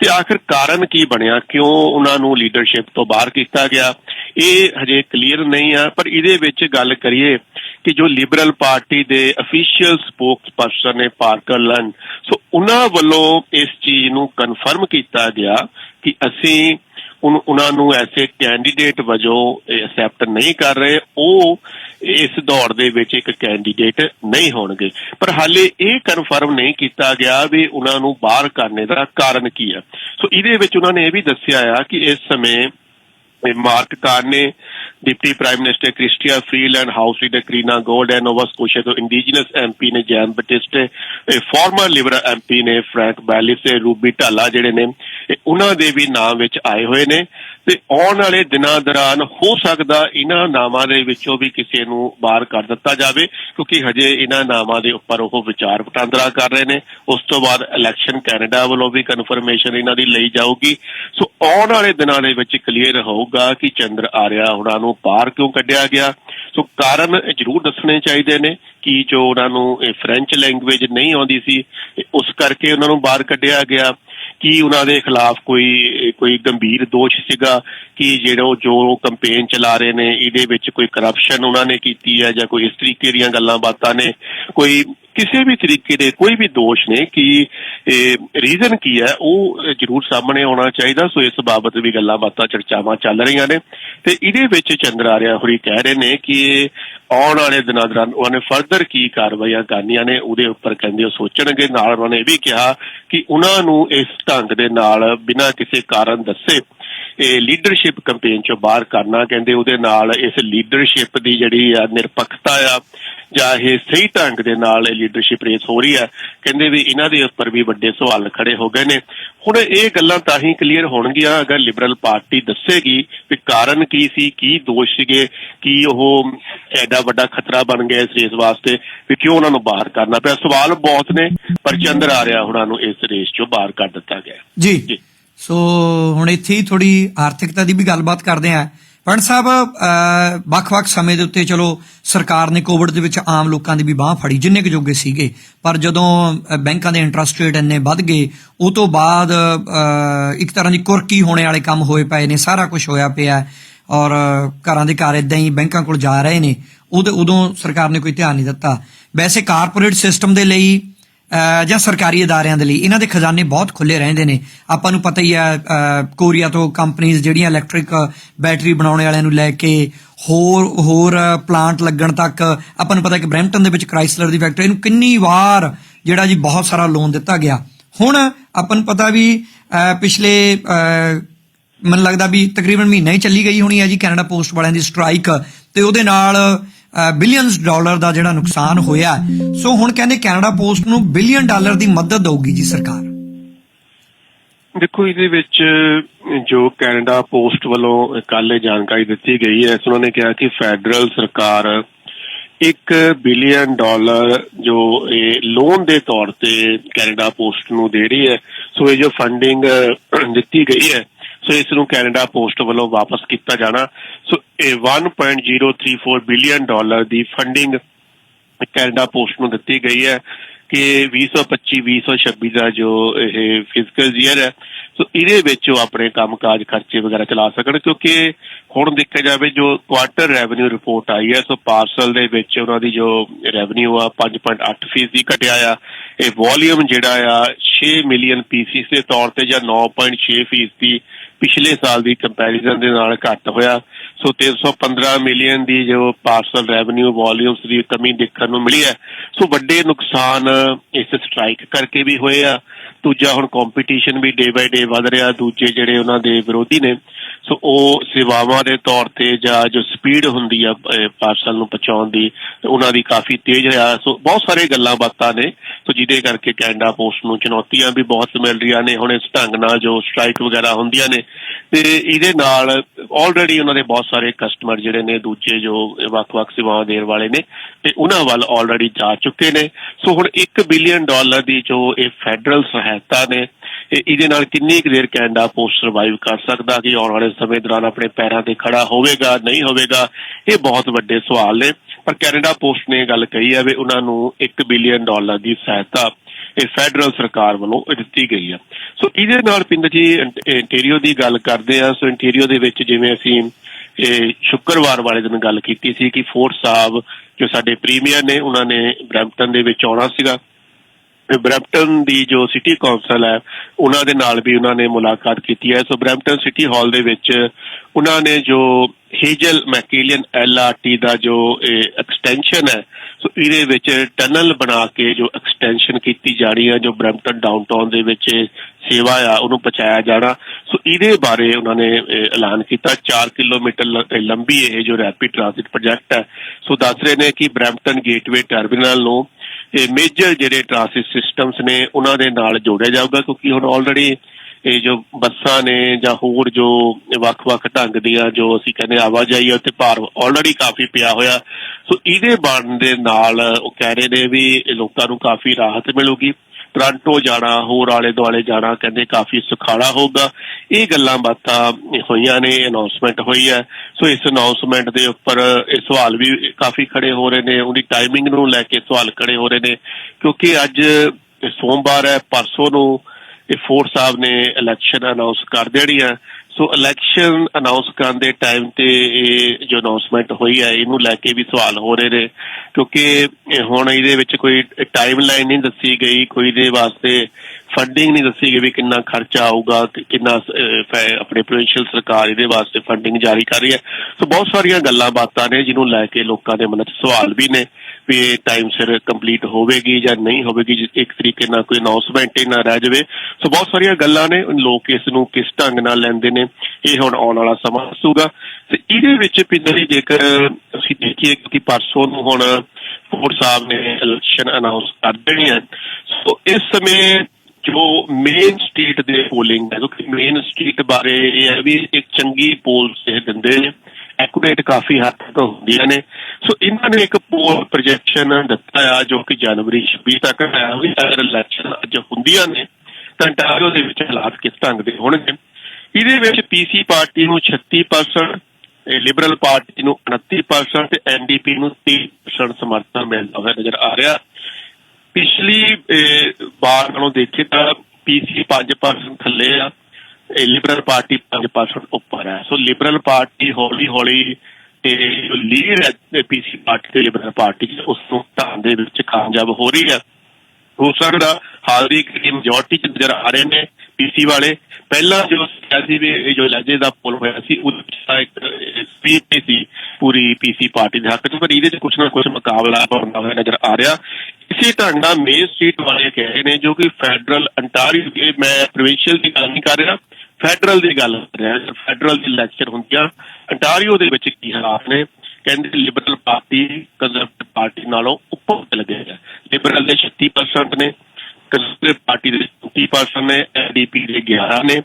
ਤੇ ਆਖਰ ਕਾਰਨ ਕੀ ਬਣਿਆ? ਕਿਉਂ ਉਹਨਾਂ ਨੂੰ ਲੀਡਰਸ਼ਿਪ ਤੋਂ ਬਾਹਰ ਕੀਤਾ ਗਿਆ? ਇਹ ਹਜੇ ਕਲੀਅਰ ਨਹੀਂ ਆ, ਪਰ ਇਹਦੇ ਵਿੱਚ ਗੱਲ ਕਰੀਏ ਕਿ ਜੋ ਲਿਬਰਲ ਪਾਰਟੀ ਦੇ ਅਫੀਸ਼ੀਅਲ ਸਪੋਕਸਪਰਸਨ ਨੇ ਪਾਰਕਰ ਲਨ ਸੋ ਉਹਨਾਂ ਵੱਲੋਂ ਇਸ ਚੀਜ਼ ਨੂੰ ਕਨਫਰਮ ਕੀਤਾ ਗਿਆ ਕਿ ਅਸੀਂ ਉਹਨਾਂ ਨੂੰ ਐਸੇ ਕੈਂਡੀਡੇਟ ਵਜੋਂ ਐਕਸੈਪਟ ਨਹੀਂ ਕਰ ਰਹੇ, ਉਹ ਇਸ ਦੌੜ ਦੇ ਵਿੱਚ ਇੱਕ ਕੈਂਡੀਡੇਟ ਨਹੀਂ ਹੋਣਗੇ। ਪਰ ਹਾਲੇ ਇਹ ਕਨਫਰਮ ਨਹੀਂ ਕੀਤਾ ਗਿਆ ਵੀ ਉਹਨਾਂ ਨੂੰ ਬਾਹਰ ਕਰਨੇ ਦਾ ਕਾਰਨ ਕੀ ਹੈ। ਸੋ ਇਹਦੇ ਵਿੱਚ ਉਹਨਾਂ ਨੇ ਇਹ ਵੀ ਦੱਸਿਆ ਆ ਕਿ ਇਸ ਸਮੇਂ ਇਹ Mark Carney, deputy prime minister Chrystia Freeland house leader Karina Gould and Nova Scotia ਤੋਂ ਇੰਡੀਜੀਨਸ ਐਮਪੀ ਨੇ ਜੈਮ ਬਟਿਸਟੇ, ਇਹ ਫਾਰਮਰ ਲਿਬਰਲ ਐਮਪੀ ਨੇ ਫ੍ਰੈਂਕ ਬੈਲਿਸ ਤੇ ਰੂਬੀ ਢਾਲਾ ਜਿਹੜੇ ਨੇ ਉਹਨਾਂ ਦੇ ਵੀ ਨਾਮ ਵਿੱਚ ਆਏ ਹੋਏ ਨੇ। ਤੇ ਆਉਣ ਵਾਲੇ ਦਿਨਾਂ ਦੌਰਾਨ ਹੋ ਸਕਦਾ ਇਹਨਾਂ ਨਾਵਾਂ ਦੇ ਵਿੱਚੋਂ ਵੀ ਕਿਸੇ ਨੂੰ ਬਾਹਰ ਕਰ ਦਿੱਤਾ ਜਾਵੇ, ਕਿਉਂਕਿ ਹਜੇ ਇਹਨਾਂ ਨਾਵਾਂ ਦੇ ਉੱਪਰ ਉਹ ਵਿਚਾਰ ਵਟਾਂਦਰਾ ਕਰ ਰਹੇ ਨੇ। ਉਸ ਤੋਂ ਬਾਅਦ ਇਲੈਕਸ਼ਨ ਕੈਨੇਡਾ ਵੱਲੋਂ ਵੀ ਕਨਫਰਮੇਸ਼ਨ ਇਹਨਾਂ ਦੀ ਲਈ ਜਾਊਗੀ। ਸੋ ਆਉਣ ਵਾਲੇ ਦਿਨਾਂ ਦੇ ਵਿੱਚ ਕਲੀਅਰ ਹੋਊਗਾ ਕਿ ਚੰਦਰ ਆਰਿਆ ਉਹਨਾਂ ਨੂੰ ਬਾਹਰ ਕਿਉਂ ਕੱਢਿਆ ਗਿਆ। ਸੋ ਕਾਰਨ ਜ਼ਰੂਰ ਦੱਸਣੇ ਚਾਹੀਦੇ ਨੇ ਕਿ ਜੋ ਉਹਨਾਂ ਨੂੰ ਇਹ ਫ੍ਰੈਂਚ ਲੈਂਗੁਏਜ ਨਹੀਂ ਆਉਂਦੀ ਸੀ, ਉਸ ਕਰਕੇ ਉਹਨਾਂ ਨੂੰ ਬਾਹਰ ਕੱਢਿਆ ਗਿਆ। ਕੀ ਉਹਨਾਂ ਦੇ ਖਿਲਾਫ ਕੋਈ ਕੋਈ ਗੰਭੀਰ ਦੋਸ਼ ਸੀਗਾ? ਕਿ ਜਿਹੜਾ ਜੋ ਕੰਪੇਨ ਚਲਾ ਰਹੇ ਨੇ, ਇਹਦੇ ਵਿੱਚ ਕੋਈ ਕਰਪਸ਼ਨ ਉਹਨਾਂ ਨੇ ਕੀਤੀ ਹੈ ਜਾਂ ਕੋਈ ਇਸ ਤਰੀਕੇ ਦੀਆਂ ਗੱਲਾਂ ਬਾਤਾਂ ਨੇ? ਕੋਈ ਕਿਸੇ ਵੀ ਤਰੀਕੇ ਦੇ ਕੋਈ ਵੀ ਦੋਸ਼ ਨੇ ਕਿ ਰੀਜ਼ਨ ਕੀ ਹੈ, ਉਹ ਜ਼ਰੂਰ ਸਾਹਮਣੇ ਆਉਣਾ ਚਾਹੀਦਾ। ਸੋ ਇਸ ਬਾਬਤ ਵੀ ਗੱਲਾਂ ਬਾਤਾਂ, ਚਰਚਾਵਾਂ ਚੱਲ ਰਹੀਆਂ ਨੇ। ਤੇ ਇਹਦੇ ਵਿੱਚ ਚੰਦਰ ਆਰਿਆ ਹੋਰੀ ਕਹਿ ਰਹੇ ਨੇ ਕਿ ਆਉਣ ਵਾਲੇ ਦਿਨਾਂ ਦੌਰਾਨ ਉਹਨੇ ਫਰਦਰ ਕੀ ਕਾਰਵਾਈਆਂ ਕਰਨੀਆਂ ਨੇ, ਉਹਦੇ ਉੱਪਰ ਕਹਿੰਦੇ ਉਹ ਸੋਚਣਗੇ। ਨਾਲ ਉਹਨਾਂ ਨੇ ਇਹ ਵੀ ਕਿਹਾ ਕਿ ਉਹਨਾਂ ਨੂੰ ਇਸ ਢੰਗ ਦੇ ਨਾਲ ਬਿਨਾਂ ਕਿਸੇ ਕਾਰਨ ਦੱਸੇ ਇਹ ਲੀਡਰਸ਼ਿਪ ਕੈਂਪੇਨ ਚੋਂ ਬਾਹਰ ਕਰਨਾ ਕਹਿੰਦੇ ਉਹਦੇ ਨਾਲ ਇਸ ਲੀਡਰਸ਼ਿਪ ਦੀ ਜਿਹੜੀ ਆ ਨਿਰਪੱਖਤਾ ਆ ਜਾਂ ਇਹ ਸਹੀ ਢੰਗ ਦੇ ਨਾਲ ਇਹ ਲੀਡਰਸ਼ਿਪ ਰੇਸ ਹੋ ਰਹੀ ਹੈ ਕਹਿੰਦੇ ਵੀ ਇਹਨਾਂ ਦੇ ਉੱਪਰ ਵੀ ਵੱਡੇ ਸਵਾਲ ਖੜੇ ਹੋ ਗਏ ਨੇ। ਹੁਣ ਇਹ ਗੱਲਾਂ ਤਾਂ ਹੀ ਕਲੀਅਰ ਹੋਣਗੀਆਂ ਅਗਰ ਲਿਬਰਲ ਪਾਰਟੀ ਦੱਸੇਗੀ ਕਿ ਕਾਰਨ ਕੀ ਸੀ ਕੀ ਦੋਸ਼ ਸੀਗੇ ਕੀ ਉਹ ਐਡਾ ਵੱਡਾ ਖਤਰਾ ਬਣ ਗਿਆ ਇਸ ਰੇਸ ਵਾਸਤੇ ਵੀ ਕਿਉਂ ਉਹਨਾਂ ਨੂੰ ਬਾਹਰ ਕਰਨਾ ਪਿਆ। ਸਵਾਲ ਬਹੁਤ ਨੇ ਪਰ ਚੰਦਰ ਆ ਰਿਹਾ ਉਹਨਾਂ ਨੂੰ ਇਸ ਰੇਸ ਚੋਂ ਬਾਹਰ ਕਰ ਦਿੱਤਾ ਗਿਆ। ਜੀ। ਜੀ। ਸੋ ਹੁਣ ਇੱਥੇ ਹੀ ਥੋੜੀ ਆਰਥਿਕਤਾ ਦੀ ਵੀ ਗੱਲਬਾਤ ਕਰਦੇ ਆਂ ਪੰਡ ਸਾਹਿਬ ਵੱਖ-ਵੱਖ ਸਮੇਂ ਦੇ ਉੱਤੇ ਚਲੋ ਸਰਕਾਰ ਨੇ ਕੋਵਿਡ ਦੇ ਵਿੱਚ ਆਮ ਲੋਕਾਂ ਦੀ ਵੀ ਬਾਹ ਫੜੀ, ਜਿੰਨੇ ਕੁ ਜੋਗੇ ਸੀਗੇ। ਪਰ ਜਦੋਂ ਬੈਂਕਾਂ ਦੇ ਇੰਟਰਸਟ ਰੇਟ ਇੰਨੇ ਵੱਧ ਗਏ, ਉਹ ਤੋਂ ਬਾਅਦ ਇੱਕ ਤਰ੍ਹਾਂ ਦੀ ਕੁਰਕੀ ਹੋਣੇ ਵਾਲੇ ਕੰਮ ਹੋਏ ਪਏ ਨੇ, ਸਾਰਾ ਕੁਝ ਹੋਇਆ ਪਿਆ ਔਰ ਘਰਾਂ ਦੇ ਘਰ ਇਦਾਂ ਹੀ ਬੈਂਕਾਂ ਕੋਲ ਜਾ ਰਹੇ ਨੇ। ਉਹਦੇ, ਉਦੋਂ ਸਰਕਾਰ ਨੇ ਕੋਈ ਧਿਆਨ ਨਹੀਂ ਦਿੱਤਾ। ਵੈਸੇ ਕਾਰਪੋਰੇਟ ਸਿਸਟਮ ਦੇ ਲਈ ਜਾਂ ਸਰਕਾਰੀ ਅਦਾਰਿਆਂ ਦੇ ਲਈ। ਇਹਨਾਂ ਦੇ ਖਜ਼ਾਨੇ ਬਹੁਤ ਖੁੱਲੇ ਰਹਿੰਦੇ ਨੇ। ਆਪਾਂ ਨੂੰ ਪਤਾ ਹੀ ਹੈ ਕੋਰੀਆ ਤੋਂ ਕੰਪਨੀਆਂ ਜਿਹੜੀਆਂ ਇਲੈਕਟ੍ਰਿਕ ਬੈਟਰੀ ਬਣਾਉਣ ਵਾਲਿਆਂ ਨੂੰ ਲੈ ਕੇ ਹੋਰ ਹੋਰ ਪਲਾਂਟ ਲੱਗਣ ਤੱਕ ਆਪਾਂ ਨੂੰ ਪਤਾ ਕਿ ਬ੍ਰੈਂਪਟਨ ਦੇ ਵਿੱਚ ਕ੍ਰਾਈਸਲਰ ਦੀ ਫੈਕਟਰੀ ਨੂੰ ਕਿੰਨੀ ਵਾਰ ਜਿਹੜਾ ਜੀ ਬਹੁਤ ਸਾਰਾ ਲੋਨ ਦਿੱਤਾ ਗਿਆ। ਹੁਣ ਆਪਾਂ ਨੂੰ ਪਤਾ ਵੀ ਪਿਛਲੇ ਮੈਨੂੰ ਲੱਗਦਾ ਵੀ ਤਕਰੀਬਨ ਮਹੀਨਾ ਹੀ ਚੱਲੀ ਗਈ ਹੋਣੀ ਹੈ ਜੀ ਕੈਨੇਡਾ ਪੋਸਟ ਵਾਲਿਆਂ ਦੀ ਸਟ੍ਰਾਈਕ ਤੇ ਉਹਦੇ ਨਾਲ ਬਿਲੀਅਨਸ ਡਾਲਰ ਦਾ ਜਿਹੜਾ ਨੁਕਸਾਨ ਹੋਇਆ ਸੋ ਹੁਣ ਕਹਿੰਦੇ ਕੈਨੇਡਾ ਪੋਸਟ ਨੂੰ ਬਿਲੀਅਨ ਡਾਲਰ ਦੀ ਮਦਦ ਦਊਗੀ ਜੀ ਸਰਕਾਰ। ਦੇਖੋ, ਇਹਦੇ ਵਿੱਚ ਜੋ ਕੈਨੇਡਾ ਪੋਸਟ ਵੱਲੋਂ ਕੱਲ ਜਾਣਕਾਰੀ ਦਿੱਤੀ ਗਈ ਹੈ ਉਹਨਾਂ ਨੇ ਕਿਹਾ ਕਿ ਫੈਡਰਲ ਸਰਕਾਰ 1 ਬਿਲੀਅਨ ਡਾਲਰ ਜੋ ਇਹ ਲੋਨ ਦੇ ਤੌਰ ਤੇ ਕੈਨੇਡਾ ਪੋਸਟ ਨੂੰ ਦੇ ਰਹੀ ਹੈ। ਸੋ ਇਹ ਜੋ ਫੰਡਿੰਗ ਦਿੱਤੀ ਗਈ ਹੈ ਸੋ ਇਸ ਨੂੰ ਕੈਨੇਡਾ ਪੋਸਟ ਵੱਲੋਂ ਵਾਪਸ ਕੀਤਾ ਜਾਣਾ। ਸੋ ਇਹ 1.034 ਬਿਲੀਅਨ ਡਾਲਰ ਦੀ ਫੰਡਿੰਗ ਕੈਨੇਡਾ ਪੋਸਟ ਨੂੰ ਦਿੱਤੀ ਗਈ ਹੈ ਕਿ 2025 2026 ਦਾ ਜੋ ਇਹ ਫਿਜ਼ੀਕਲ ਈਅਰ ਹੈ, ਸੋ ਇਹਦੇ ਵਿੱਚ ਉਹ ਆਪਣੇ ਕੰਮਕਾਜ ਖਰਚੇ ਵਗੈਰਾ ਚਲਾ ਸਕਣ ਕਿਉਂਕਿ ਹੁਣ ਦੇਖਿਆ ਜਾਵੇ ਜੋ ਕੁਆਟਰ ਰੈਵਨਿਊ ਰਿਪੋਰਟ ਆਈ ਹੈ, ਸੋ ਪਾਰਸਲ ਦੇ ਵਿੱਚ ਉਹਨਾਂ ਦੀ ਜੋ ਰੈਵਨਿਊ ਆ 5.8 ਫੀਸਦੀ ਘਟਿਆ ਆ। ਇਹ ਵੋਲਿਊਮ ਜਿਹੜਾ ਆ 6 ਮਿਲੀਅਨ ਪੀਸਿਸ ਦੇ ਤੌਰ ਤੇ ਜਾਂ 9.6 ਫੀਸਦੀ ਪਿਛਲੇ ਸਾਲ ਦੀ ਕੰਪੈਰੀਜ਼ਨ ਦੇ ਨਾਲ ਘੱਟ ਹੋਇਆ। ਸੋ 315 ਮਿਲੀਅਨ ਦੀ ਜੋ ਪਾਰਸਲ ਰੈਵਨਿਊ ਵੋਲਿਊਮਸ ਦੀ ਕਮੀ ਦੇਖਣ ਨੂੰ ਮਿਲੀ ਹੈ। ਸੋ ਵੱਡੇ ਨੁਕਸਾਨ ਇਸ ਸਟ੍ਰਾਈਕ ਕਰਕੇ ਵੀ ਹੋਏ ਆ। ਦੂਜਾ ਹੁਣ ਕੰਪੀਟੀਸ਼ਨ ਵੀ ਡੇ ਬਾਈ ਡੇ ਵਧ ਰਿਹਾ। ਦੂਜੇ ਜਿਹੜੇ ਉਹਨਾਂ ਦੇ ਵਿਰੋਧੀ ਨੇ ਸੋ ਉਹ ਸੇਵਾਵਾਂ ਦੇ ਤੌਰ ਤੇ ਜਾਂ ਜੋ ਸਪੀਡ ਹੁੰਦੀ ਆ ਪਾਰਸਲ ਨੂੰ ਪਹੁੰਚਾਉਣ ਦੀ ਉਹਨਾਂ ਦੀ ਕਾਫੀ ਤੇਜ਼ ਰਿਹਾ। ਸੋ ਬਹੁਤ ਸਾਰੇ ਗੱਲਾਂ ਬਾਤਾਂ ਨੇ। ਸੋ ਜਿਹਦੇ ਕਰਕੇ ਕੈਨੇਡਾ ਪੋਸਟ ਨੂੰ ਚੁਣੌਤੀਆਂ ਵੀ ਬਹੁਤ ਮਿਲ ਰਹੀਆਂ ਨੇ। ਹੁਣ ਇਸ ਢੰਗ ਨਾਲ ਜੋ ਸਟ੍ਰਾਈਕ ਵਗੈਰਾ ਹੁੰਦੀਆਂ ਨੇ, ਤੇ ਇਹਦੇ ਨਾਲ ਆਲਰੇਡੀ ਉਹਨਾਂ ਦੇ ਬਹੁਤ ਸਾਰੇ ਕਸਟਮਰ ਜਿਹੜੇ ਨੇ, ਦੂਜੇ ਜੋ ਵੱਖ-ਵੱਖ ਸੇਵਾਵਾਂ ਦੇਣ ਵਾਲੇ ਨੇ, ਤੇ ਉਹਨਾਂ ਵੱਲ ਆਲਰੇਡੀ ਜਾ ਚੁੱਕੇ ਨੇ। ਸੋ ਹੁਣ 1 ਬਿਲੀਅਨ ਡਾਲਰ ਦੀ ਜੋ ਇਹ ਫੈਡਰਲ ਸਹਾਇਤਾ ਨੇ ਇਹਦੇ ਨਾਲ ਕਿੰਨੀ ਕੁ ਦੇਰ ਕੈਨੇਡਾ ਪੋਸਟ ਸਰਵਾਈਵ ਕਰ ਸਕਦਾ ਕਿ ਆਉਣ ਵਾਲੇ ਸਮੇਂ ਦੌਰਾਨ ਆਪਣੇ ਪੈਰਾਂ ਤੇ ਖੜਾ ਹੋਵੇਗਾ, ਨਹੀਂ ਹੋਵੇਗਾ, ਇਹ ਬਹੁਤ ਵੱਡੇ ਸਵਾਲ ਨੇ। ਪਰ ਕੈਨੇਡਾ ਪੋਸਟ ਨੇ ਗੱਲ ਕਹੀ ਹੈ ਵੀ ਉਹਨਾਂ ਨੂੰ 1 ਬਿਲੀਅਨ ਡਾਲਰ ਦੀ ਸਹਾਇਤਾ ਇਹ ਫੈਡਰਲ ਸਰਕਾਰ ਵੱਲੋਂ ਦਿੱਤੀ ਗਈ ਹੈ। ਸੋ ਇਹਦੇ ਨਾਲ ਪਿੰਡ ਜੀ ਇੰਟੀਰੀਓ ਦੀ ਗੱਲ ਕਰਦੇ ਆ ਸੋ ਇੰਟੀਰੀਓ ਦੇ ਵਿੱਚ ਜਿਵੇਂ ਅਸੀਂ, ਇਹ ਸ਼ੁੱਕਰਵਾਰ ਵਾਲੇ ਦਿਨ ਗੱਲ ਕੀਤੀ ਸੀ ਕਿ ਫੋਰਟ ਸਾਹਿਬ, ਜੋ ਸਾਡੇ ਪ੍ਰੀਮੀਅਰ ਨੇ, ਉਹਨਾਂ ਨੇ ਬ੍ਰੈਂਪਟਨ ਦੇ ਵਿੱਚ ਆਉਣਾ ਸੀਗਾ। ਬ੍ਰੈਂਪਟਨ ਦੀ ਜੋ ਸਿਟੀ ਕੌਂਸਲ ਹੈ, ਉਹਨਾਂ ਦੇ ਨਾਲ ਵੀ ਉਹਨਾਂ ਨੇ ਮੁਲਾਕਾਤ ਕੀਤੀ ਹੈ। ਸੋ ਬਰੈਂਪਟਨ ਸਿਟੀ ਹਾਲ ਦੇ ਵਿੱਚ ਉਹਨਾਂ ਨੇ ਜੋ ਹੇਜਲ ਮੈਕੀਲੀਅਨ ਐਲਆਰਟੀ ਦਾ ਜੋ ਐਕਸਟੈਂਸ਼ਨ ਹੈ, ਸੋ ਇਹਦੇ ਵਿੱਚ ਟਨਲ ਬਣਾ ਕੇ ਜੋ ਐਕਸਟੈਂਸ਼ਨ ਕੀਤੀ ਜਾਣੀ ਹੈ, ਜੋ ਬਰੈਂਪਟਨ ਡਾਊਨਟਾਊਨ ਦੇ ਵਿੱਚ ਸੇਵਾ ਆ, ਉਹਨੂੰ ਪਹੁੰਚਾਇਆ ਜਾਣਾ। ਸੋ ਇਹਦੇ ਬਾਰੇ ਉਹਨਾਂ ਨੇ ਐਲਾਨ ਕੀਤਾ। 4 ਕਿਲੋਮੀਟਰ ਲੰਬੀ ਇਹ ਜੋ ਰੈਪਿਡ ਟ੍ਰਾਂਜ਼ਿਟ ਪ੍ਰੋਜੈਕਟ ਹੈ। ਸੋ ਦੱਸ ਰਹੇ ਨੇ ਕਿ ਬਰੈਂਪਟਨ ਗੇਟਵੇ ਟਰਮੀਨਲ ਨੂੰ ਮੇਜਰ ਜਿਹੜੇ ਟ੍ਰਾਂਸਿਟ ਸਿਸਟਮਸ ਨੇ ਉਹਨਾਂ ਦੇ ਨਾਲ ਜੋੜਿਆ ਜਾਊਗਾ ਕਿਉਂਕਿ ਹੁਣ ਆਲਰੇਡੀ ਇਹ ਜੋ ਬੱਸਾਂ ਨੇ ਜਾਂ ਹੋਰ ਜੋ ਵੱਖ-ਵੱਖ ਢੰਗ ਦੀਆਂ ਜੋ ਅਸੀਂ ਕਹਿੰਦੇ ਆਵਾਜਾਈ ਹੈ ਉੱਤੇ ਭਾਰ ਆਲਰੇਡੀ ਕਾਫੀ ਪਿਆ ਹੋਇਆ। ਸੋ ਇਹਦੇ ਬਣਨ ਦੇ ਨਾਲ ਉਹ ਕਹਿ ਰਹੇ ਨੇ ਵੀ ਲੋਕਾਂ ਨੂੰ ਕਾਫੀ ਰਾਹਤ ਮਿਲੂਗੀ। ਟ੍ਰਾਂਟੋ ਜਾਣਾ, ਹੋਰ ਆਲੇ ਦੁਆਲੇ ਜਾਣਾ ਕਹਿੰਦੇ ਕਾਫੀ ਸੁਖਾਲਾ ਹੋਊਗਾ। ਇਹ ਗੱਲਾਂ ਬਾਤਾਂ ਹੋਈਆਂ ਨੇ ਅਨਾਉਂਸਮੈਂਟ ਹੋਈ ਹੈ। ਸੋ ਇਸ ਅਨਾਉਂਸਮੈਂਟ ਦੇ ਉੱਪਰ ਇਹ ਸਵਾਲ ਵੀ ਕਾਫੀ ਖੜੇ ਹੋ ਰਹੇ ਨੇ, ਉਹਦੀ ਟਾਈਮਿੰਗ ਨੂੰ ਲੈ ਕੇ ਸਵਾਲ ਖੜੇ ਹੋ ਰਹੇ ਨੇ। ਕਿਉਂਕਿ ਅੱਜ ਸੋਮਵਾਰ ਹੈ, ਪਰਸੋਂ ਨੂੰ ਫੋਰ ਸਾਹਿਬ ਨੇ ਇਲੈਕਸ਼ਨ ਅਨਾਉਂਸ ਕਰ ਦੇਣੀ ਹੈ ਸੋ ਇਲੈਕਸ਼ਨ ਅਨਾਉਂਸ ਕਰਨ ਦੇ ਟਾਈਮ ਤੇ ਇਹ ਜੋ ਅਨਾਉਂਸਮੈਂਟ ਹੋਈ ਹੈ ਇਹਨੂੰ ਲੈ ਕੇ ਵੀ ਸਵਾਲ ਹੋ ਰਹੇ ਨੇ। ਕਿਉਂਕਿ ਹੁਣ ਇਹਦੇ ਵਿੱਚ ਕੋਈ ਟਾਈਮ ਲਾਈਨ ਨਹੀਂ ਦੱਸੀ ਗਈ, ਕੋਈ ਦੇ ਵਾਸਤੇ ਫੰਡਿੰਗ ਨਹੀਂ ਦੱਸੀ ਗਈ ਵੀ ਕਿੰਨਾ ਖਰਚਾ ਆਊਗਾ ਕਿੰਨਾ ਆਪਣੇ ਪ੍ਰੋਵਿੰਸ਼ੀਅਲ ਸਰਕਾਰ ਇਹਦੇ ਵਾਸਤੇ ਫੰਡਿੰਗ ਜਾਰੀ ਕਰ ਰਹੀ ਹੈ। ਸੋ ਬਹੁਤ ਸਾਰੀਆਂ ਗੱਲਾਂ ਬਾਤਾਂ ਨੇ ਜਿਹਨੂੰ ਲੈ ਕੇ ਲੋਕਾਂ ਦੇ ਮਨ 'ਚ ਸਵਾਲ ਵੀ ਨੇ। ਵੀ ਇਹ ਟਾਈਮ ਸਿਰ ਕੰਪਲੀਟ ਹੋਵੇਗੀ ਜਾਂ ਨਹੀਂ ਹੋਵੇਗੀ ਜਿ- ਇੱਕ ਤਰੀਕੇ ਨਾਲ ਕੋਈ ਅਨਾਉਂਸਮੈਂਟ ਹੀ ਨਾ ਰਹਿ ਜਾਵੇ। ਸੋ ਬਹੁਤ ਸਾਰੀਆਂ ਗੱਲਾਂ ਨੇ, ਲੋਕ ਇਸ ਨੂੰ ਕਿਸ ਢੰਗ ਨਾਲ ਲੈਂਦੇ ਨੇ, ਇਹ ਹੁਣ ਆਉਣ ਵਾਲਾ ਸਮਾਂ ਦੱਸੂਗਾ। ਤੇ ਇਹਦੇ ਵਿੱਚ ਪਿੰਦਰੀ ਜੇਕਰ ਅਸੀਂ ਦੇਖੀਏ ਕਿ ਪਰਸੋਂ ਨੂੰ ਹੁਣ ਫੋਰਡ ਸਾਹਿਬ ਨੇ ਇਲੈਕਸ਼ਨ ਅਨਾਉਂਸ ਕਰ ਦੇਣੀ ਹੈ, ਸੋ ਇਸ ਸਮੇਂ ਜੋ ਮੇਨ ਸਟਰੀਟ ਦੇ ਪੋਲਿੰਗ ਹੈ ਕਿਉਂਕਿ ਮੇਨ ਸਟਰੀਟ ਬਾਰੇ ਇਹ ਹੈ ਵੀ ਇੱਕ ਚੰਗੀ ਪੋਲ ਇਹ ਦਿੰਦੇ ਨੇ ਐਕੂਰੇਟ ਕਾਫੀ ਹੱਦ ਤੱਕ ਹੁੰਦੀਆਂ ਨੇ। ਸੋ ਇਹਨਾਂ ਨੇ ਇੱਕ ਪੋਲ ਪ੍ਰੋਜੈਕਸ਼ਨ ਦਿੱਤਾ ਆ, ਜੋ ਕਿ ਜਨਵਰੀ 26 ਤੱਕ ਹੈ ਵੀ ਅਗਰ ਇਲੈਕਸ਼ਨ ਅੱਜ ਹੁੰਦੀਆਂ ਨੇ, ਤਾਂ ਅੰਟਾਰੀਓ ਦੇ ਵਿੱਚ ਹਾਲਾਤ ਕਿਸ ਢੰਗ ਦੇ ਹੋਣਗੇ? ਇਹਦੇ ਵਿੱਚ ਪੀਸੀ ਪਾਰਟੀ ਨੂੰ 36% ਲਿਬਰਲ ਪਾਰਟੀ ਨੂੰ 29% ਤੇ ਐਨਡੀਪੀ ਨੂੰ 30% ਸਮਰਥਨ ਮਿਲਦਾ ਹੋਇਆ ਨਜ਼ਰ ਆ ਰਿਹਾ। ਪਿਛਲੀ ਵਾਰ ਨਾਲੋਂ ਦੇਖੇ ਤਾਂ ਪੀਸੀ 5% ਥੱਲੇ ਆ ਲਿਬਰਲ ਪਾਰਟੀ 5% ਉੱਪਰ ਹੈ। ਸੋ ਲਿਬਰਲ ਪਾਰਟੀ ਹੌਲੀ ਹੌਲੀ ਤੇ ਜੋ ਲੀਡ ਹੈ ਪੀਸੀ ਪਾਰਟੀ ਤੇ ਲਿਬਰਲ ਪਾਰਟੀ ਚ, ਉਸ ਨੂੰ ਢਾਣ ਦੇ ਵਿੱਚ ਕਾਮਯਾਬ ਹੋ ਰਹੀ ਹੈ। ਹੋ ਸਕਦਾ ਹਾਲ ਦੀ ਜਿਹੜੀ ਮੈਜੋਰਟੀ ਚ ਨਜ਼ਰ ਆ ਰਹੇ ਨੇ ਪੀਸੀ ਵਾਲੇ। ਪਹਿਲਾਂ ਜੋ ਸਿਆਸੀ ਵੀ ਜੋ ਲਹਿਜੇ ਦਾ ਪੁਲ ਹੋਇਆ ਸੀ, ਉਹਦੇ ਵਿੱਚ ਇੱਕ ਸਪੀਚ ਸੀ ਪੂਰੀ ਪੀਸੀ ਪਾਰਟੀ ਦੇ ਹੱਕ ਚ, ਪਰ ਇਹਦੇ ਚ ਕੁਛ ਨਾ ਕੁਛ ਮੁਕਾਬਲਾ ਬਣਦਾ ਹੋਇਆ ਨਜ਼ਰ ਆ ਰਿਹਾ। ਇਸੇ ਢੰਗ ਨਾਲ ਮੇਨ ਸਟਰੀਟ ਵਾਲੇ ਕਹਿ ਰਹੇ ਨੇ ਜੋ ਕਿ ਫੈਡਰਲ ਅੰਟਾਰੀਓ ਇਹ ਮੈਂ ਪ੍ਰੋਵਿੰਸ਼ੀਅਲ ਦੀ ਗੱਲ ਨਹੀਂ ਕਰ ਰਿਹਾ। ਫੈਡਰਲ ਦੀ ਗੱਲ ਕਰ ਰਿਹਾ ਫੈਡਰਲ ਦੀ ਇਲੈਕਸ਼ਨ ਹੁੰਦੀਆਂ ਅੰਟਾਰੀਓ ਦੇ ਵਿੱਚ ਕੀ ਹਾਲਾਤ ਨੇ? ਕਹਿੰਦੇ ਲਿਬਰਲ ਪਾਰਟੀ ਕੰਜ਼ਰਵੇਟਿਵ ਪਾਰਟੀ ਨਾਲੋਂ ਉੱਪਰ ਚਲੇ ਹੈ ਲਿਬਰਲ ਦੇ 36% ਨੇ। ਕੰਜ਼ਰਵੇਟਿਵ ਪਾਰਟੀ ਦੇ 30% ਨੇ। ਐਨਡੀਪੀ ਦੇ 11 ਨੇ।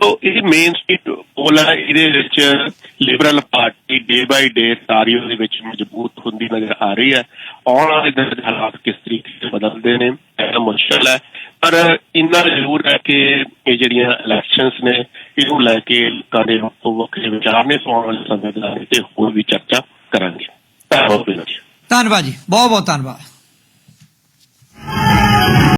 ਤੋਂ ਇਹ ਮੇਨ ਸਟ੍ਰੀਟ ਪੋਲ ਹੈ ਇਹਦੇ ਵਿੱਚ ਲਿਬਰਲ ਪਾਰਟੀ ਡੇ ਬਾਈ ਡੇ ਤਾਰੀਓ ਦੇ ਵਿੱਚ ਮਜ਼ਬੂਤ ਹੁੰਦੀ ਨਜ਼ਰ ਆ ਰਹੀ ਹੈ। ਆਉਣ ਵਾਲੇ ਦਿਨ ਦੇ ਹਾਲਾਤ ਕਿਸ ਤਰੀਕੇ ਨਾਲ ਬਦਲਦੇ ਨੇ, ਇਹ ਮੁਸ਼ਕਲ ਹੈ। ਪਰ ਇੰਨਾ ਜ਼ਰੂਰ ਹੈ ਕਿ ਇਹ ਜਿਹੜੀਆਂ ਇਲੈਕਸ਼ਨਸ ਨੇ, ਇਹਨੂੰ ਲੈ ਕੇ ਲੋਕਾਂ ਦੇ ਵੱਖੋ ਵੱਖਰੇ ਵਿਚਾਰ ਨੇ ਸੋ ਆਉਣ ਵਾਲੇ ਸਮੇਂ ਦੇ ਬਾਰੇ ਤੇ ਹੋਰ ਵੀ ਚਰਚਾ ਕਰਾਂਗੇ। ਧੰਨਵਾਦ ਜੀ ਧੰਨਵਾਦ ਜੀ ਬਹੁਤ ਬਹੁਤ ਧੰਨਵਾਦ।